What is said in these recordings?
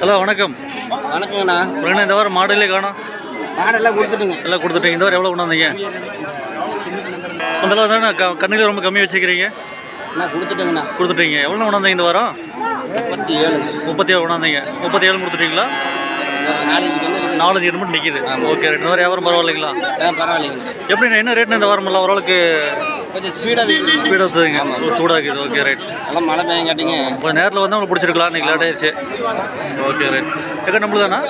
Hello வணக்கம். வணக்கங்கண்ணா. உடனே இந்த வாரம் மாடலே காணும்? மாடெல்லாம் கொடுத்துட்டுங்க. எல்லாம் கொடுத்துட்டீங்க. இந்த வாரம் எவ்வளோ கொண்டாந்தீங்க? முதல்ல தானே க கண்ணில் ரொம்ப கம்மி வச்சுக்கிறீங்க? அண்ணா கொடுத்துட்டுங்கண்ணா. கொடுத்துட்டீங்க. எவ்வளோ கொண்டாந்தீங்க இந்த வாரம்? முப்பத்தி ஏழுங்க. முப்பத்தி ஏழு கொண்டாந்தீங்க. முப்பத்தி ஏழு கொடுத்துட்டீங்களா? நாலஞ்சு எட்டு மட்டும் நிற்கிது ஓகே ரெண்டு வாரம் வியாபாரம் பரவாயில்லைங்களா? பரவாயில்லைங்க. எப்படி என்ன ரேட்னு இந்த வாரம் எல்லாம் ஓரளவுக்கு? கொஞ்சம் ஸ்பீடாக ஸ்பீடாக ஊற்றுதுங்க சூடாக இருக்குது ஓகே ரைட் எல்லாம் மழை பெய்யங்காட்டிங்க இப்போ நேரில் வந்து உங்களுக்கு பிடிச்சிருக்கலாம். இன்னைக்கு லேட் ஆயிடுச்சு. ஓகே ரைட் எங்கே நம்மளு தானா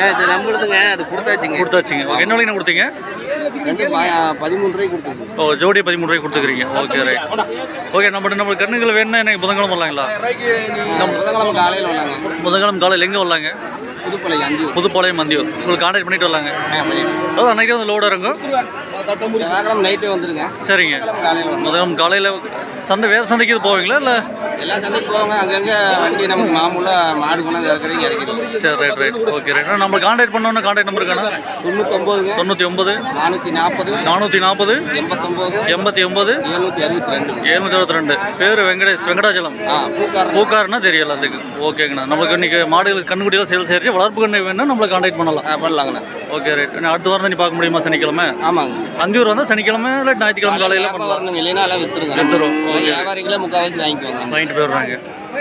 ஏ இது நம்மளுதுங்க. அது கொடுத்தாச்சுங்க. கொடுத்தாச்சுங்க. ஓகே என்ன விலைக்கு கொடுத்தீங்க? பதிமூணு ஓ ஜோடி பதிமூணு ரூபாய்க்கு கொடுத்துக்கிறீங்க ஓகே ரைட் ஓகே நம்ம நம்ம கண்ணுகள் வேணும்னா எனக்கு புதன்கிழமை வரலாங்களா? நம்ம புதன்கிழமை காலையில் வந்தாங்க புதன்கிழமை காலையில் எங்கே வரலாங்க? புதுப்பாளையம் மந்தியூர் உங்களுக்கு கான்டாக்ட் பண்ணிட்டு வரலாங்க. அதாவது அன்றைக்கி வந்து லோடு இறங்கும். நைட்டே வந்துருங்க. சரிங்க. முதல்ல காலையில் சந்தை வேறு சந்தைக்கு இது போவீங்களா இல்லை? எல்லா சந்தைக்கு போவாங்க அங்கங்கே வண்டி நமக்கு மாமூலாக மாடு கொண்டாந்து இறக்குறீங்க இறக்கிறீங்க சரி ரைட் ரைட் ஓகே ரைட் நம்ம கான்டாக்ட் பண்ணோன்னா கான்டாக்ட் நம்பர் இருக்காண்ணா தொண்ணூத்தொம்போதுங்க. தொண்ணூற்றி ஒம்பது நானூற்றி நாற்பது. நானூற்றி நாற்பது எண்பத்தொம்போது. எண்பத்தி ஒம்பது எழுநூற்றி அறுபத்தி ரெண்டு. எழுநூற்றி அறுபத்தி ரெண்டு. பேர் வெங்கடேஷ் வெங்கடாச்சலம். ஆ பூக்காரன். பூக்காரனா தெரியல அதுக்கு ஓகேங்கண்ணா நம்மளுக்கு இன்னைக்கு மாடுகளுக்கு கண்ணுக்குட்டியாக சேல் சேரிச்சு வளர்ப்பு கண்ணு வேணும்னா நம்மளை கான்டாக்ட் பண்ணலாம். பண்ணலாங்கண்ணா. ஓகே ரைட் அடுத்த வாரம் தான் நீ பார்க்க முடியுமா? சனிக்கிழமை? ஆமாங்க. அந்தியூர் வந்தால் சனிக்கிழமை இல்லை ஞாயிற்றுக்கிழமை காலையில் பண்ணலாம். இல்லைன்னா எல்லாம் வித்துருங்க. எல்லாம் வியாபாரிகளே முக்கால்வாசி வாங்கிக்குவாங்க வாங்கிட்டு போயிடுறாங்க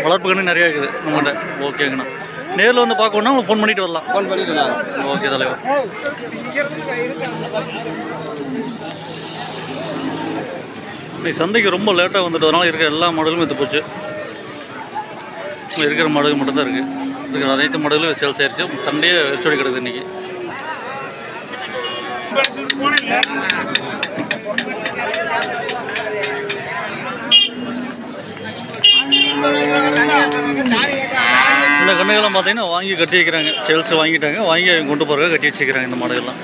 வளர்ப்பு கண்ணு நிறையா இருக்குது நம்மகிட்ட. ஓகேங்கண்ணா நேரில் வந்து உங்களுக்கு ஃபோன் பண்ணிட்டு வரலாம். ஃபோன் பண்ணிட்டு ஓகே தலைவர். இன்னைக்கு சந்தைக்கு ரொம்ப லேட்டாக வந்துட்டதுனால இருக்கிற எல்லா மாடலும் எடுத்து போச்சு. இருக்கிற மாடுகள் மட்டும்தான் இருக்குது இருக்கிற அனைத்து மாடுகளும் சேல்ஸ் ஆயிடுச்சு சண்டையே வெச்சோடி கிடக்குது இன்னைக்கு. இந்த கண்ணுகள்லாம் பார்த்தீங்கன்னா வாங்கி கட்டி வைக்கிறாங்க சேல்ஸ் வாங்கிட்டாங்க. வாங்கி கொண்டு போகிறதுக்காக கட்டி வச்சுக்கிறாங்க இந்த மாடுகள்லாம்.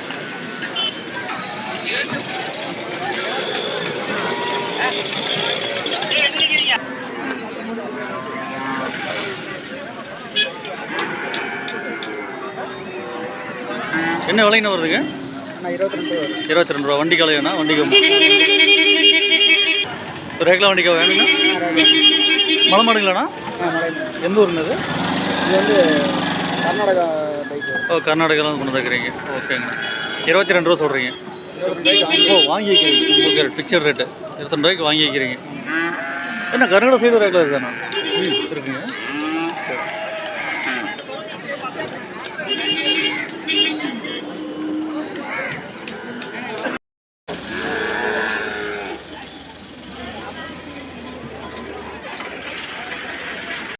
என்ன விலைன்னு வருதுங்க? இருபத்தி ரெண்டு ரூபா வண்டி கலையாண்ணா வண்டிக்கு ரேக்லா வண்டிக்கா வேணுங்கண்ணா மலை மாடுங்களாண்ணா? எந்த ஊருங்க அது? இது வந்து கர்நாடகா பைக் ஓ கர்நாடகாவில் கொண்டு வந்துருக்கிறீங்க ஓகேங்கண்ணா இருபத்தி ரெண்டு ரூபா சொல்கிறீங்க ஓ வாங்கி வைக்கிறீங்க. ஓகே பிக்சர் ரேட்டு இருபத்தி ரூபாய்க்கு வாங்கி வைக்கிறீங்க. என்ன கர்நாடகா சைடு ரேட்டில் இருக்காண்ணா இருக்குங்க.